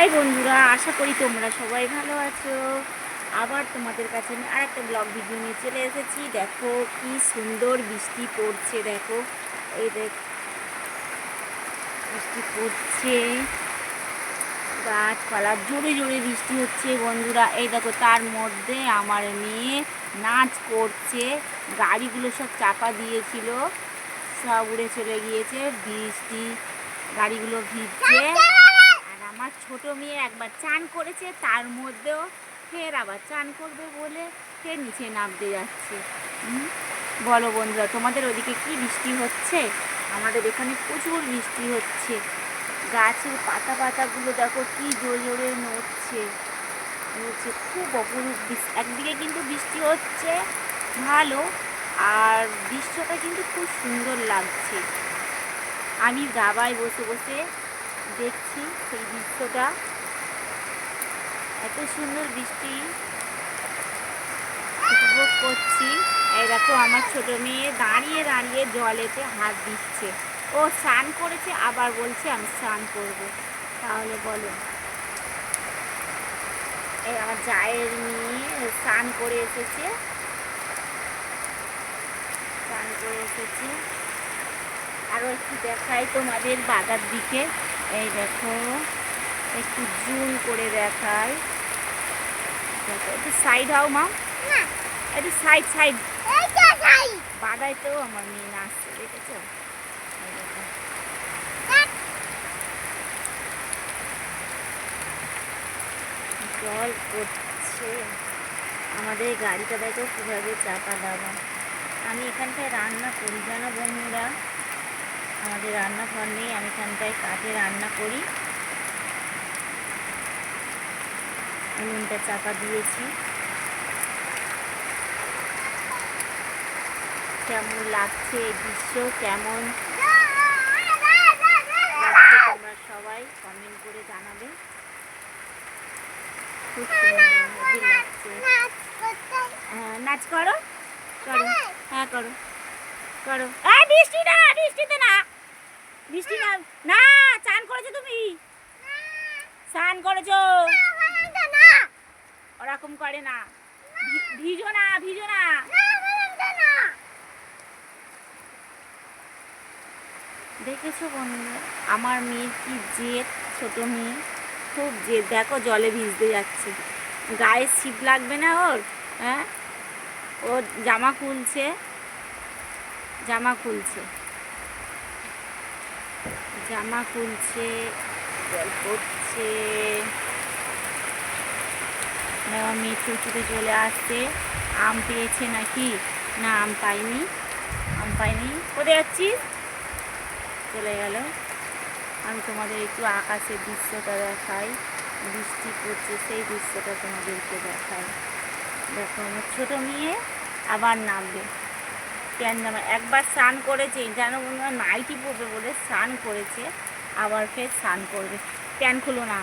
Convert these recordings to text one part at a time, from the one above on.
তাই বন্ধুরা, আশা করি তোমরা সবাই ভালো আছো। আবার তোমাদের কাছে আমি আর একটা ব্লগ ভিডিও নিয়ে চলে এসেছি। দেখো কি সুন্দর বৃষ্টি পড়ছে, দেখো। এই দেখ, বৃষ্টি পড়ছে। গাছপালা, জোরে জোরে বৃষ্টি হচ্ছে বন্ধুরা। এই দেখো, তার মধ্যে আমার মেয়ে নাচ করছে। গাড়িগুলো সব চাপা দিয়েছিল, সব উড়ে চলে গিয়েছে। বৃষ্টি, গাড়িগুলো ভিজছে। আমার ছোট মেয়ে একবার চান করেছে, তার মধ্যেও ফের আবার চান করবে বলে ফের নিচে নামতে যাচ্ছে? বলো বন্ধুরা, তোমাদের ওদিকে কি বৃষ্টি হচ্ছে? আমাদের এখানে প্রচুর বৃষ্টি হচ্ছে। গাছের পাতা পাতাগুলো দেখো কি জোরে জোরে নড়ছে। নড়ছে, খুব অপরূপ একদিকে কিন্তু বৃষ্টি হচ্ছে, ভালো, আর দৃশ্যটা কিন্তু খুব সুন্দর লাগছে। আমি দাবায় বসে বসে দেখছি সেই দৃশ্যটা। এত সুন্দর বৃষ্টি উপভোগ করছি। এই দেখো আমার ছোট মেয়ে দাঁড়িয়ে দাঁড়িয়ে জলেতে হাত দিচ্ছে। ও স্নান করেছে, আবার বলছে আমি স্নান করব। তাহলে বলো। এই আমার জায়ের মেয়ে স্নান করে এসেছে। স্নান করে এসেছে। আরও একটু দেখাই তোমাদের বাগার দিকে। এই দেখো একটু জুম করে দেখাই। দেখো একটু সাইড হও মা। একটু সাইড সাইড বাদায় তো আমার মেয়ে নাচছে দেখেছ। জল পড়ছে। আমাদের গাড়িটা দেখো কীভাবে চাপা দেওয়া। আমি এখানটায় রান্না করি জানো বন্ধুরা? আমাদের রান্নাঘর নেই, আমি এখানটায় কাঠে রান্না করি। উনুনটা চাপা দিয়েছি। কেমন লাগছে দৃশ্য? কেমন লাগছে তোমরা সবাই কমেন্ট করে জানাবে। খুব লাগছে। হ্যাঁ নাচ করো। করো। হ্যাঁ করো। করো। বৃষ্টি না, বৃষ্টিতে না। বৃষ্টি না না, চান করেছ তুমি? স্নান করেছ? ওরকম করে না। ভিজো না ভিজো না। দেখেছ বন্ধুরা, আমার মেয়ের কি জেদ, ছোট মেয়ে? খুব জেদ। দেখো জলে ভিজতে যাচ্ছে। গায়ে শীত লাগবে না ওর হ্যাঁ? ও জামা খুলছে জামা খুলছে। জামা খুলছে, জল পড়ছে। মেয়ে ছুটে চলে আসছে। আম পেয়েছে নাকি? না, আম পাইনি। আম পাইনি। কোথায় যাচ্ছিস? চলে গেল। আমি তোমাদের একটু আকাশের দৃশ্যটা দেখাই। বৃষ্টি পড়ছে, সেই দৃশ্যটা তোমাদেরকে দেখাই। দেখো, আমার ছোটো মেয়ে আবার নামবে। প্যান জামা একবার স্নান করেছে, যেন বন্ধুরা নাইটি পরবে বলে স্নান করেছে, আবার ফের স্নান করবে। প্যান খুলো না,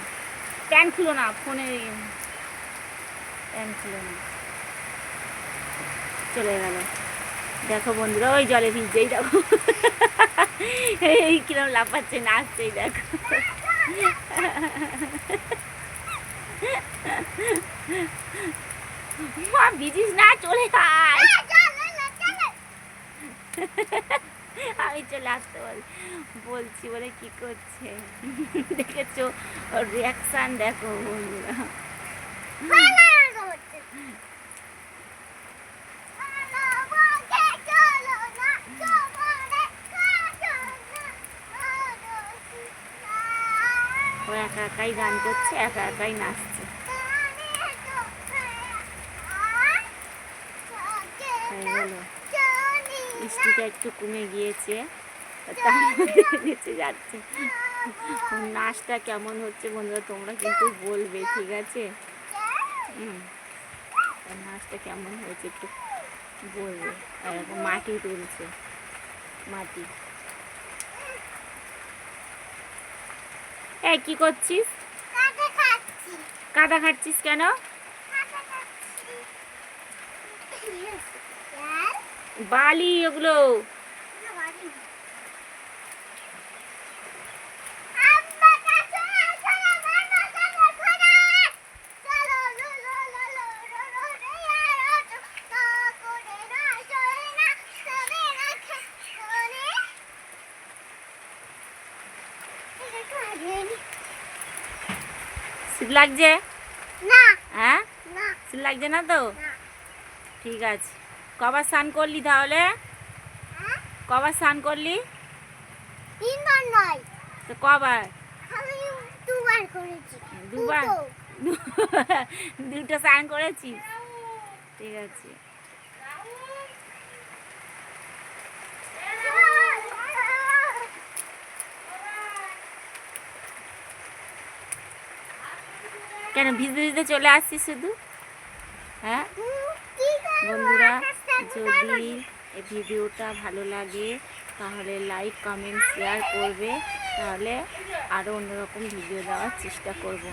প্যান খুলো না, ফোনে প্যান খুলো না। চলে গেল। দেখো বন্ধুরা, ওই জলে ভিজতেই দেখো। এই কিরম লাফাচ্ছে নাচছেই দেখো। মা, ভিজিস না, চলে আয়। আমি চলে আসতে বল, বলছি বলে কি করছে? দেখেছ? ওর রিয়াকশান দেখো বন্ধুরা। ও একা একাই গান করছে, একা একাই নাচছে হয়ে গেল বৃষ্টিটা একটু কমে গিয়েছে। তার মধ্যে নেচে যাচ্ছে। নাচটা কেমন হচ্ছে বন্ধুরা তোমরা কিন্তু বলবে ঠিক আছে? হুম। নাচটা কেমন হয়েছে একটু বলবে। আর মাটি তুলছে মাটি। এই কি করছিস? কাদা খাচ্ছিস কেন? বালি ওগুলো শীত লাগছে? না। হ্যাঁ? শীত লাগছে না তো? ঠিক আছে। কবার স্নান করলি তাহলে? হ্যাঁ? কবার স্নান করলি? তিনবার নয়। তো কবার? দুবার করেছি। দুবার? দুটো। স্নান করেছিস ঠিক আছে। কেন ভিজতে ভিজতে চলে আসছিস শুধু? হ্যাঁ? যদি ভিডিওটা ভালো লাগে, তাহলে লাইক কমেন্ট শেয়ার করবে। তাহলে আরও অন্যরকম ভিডিও দেওয়ার চেষ্টা করব।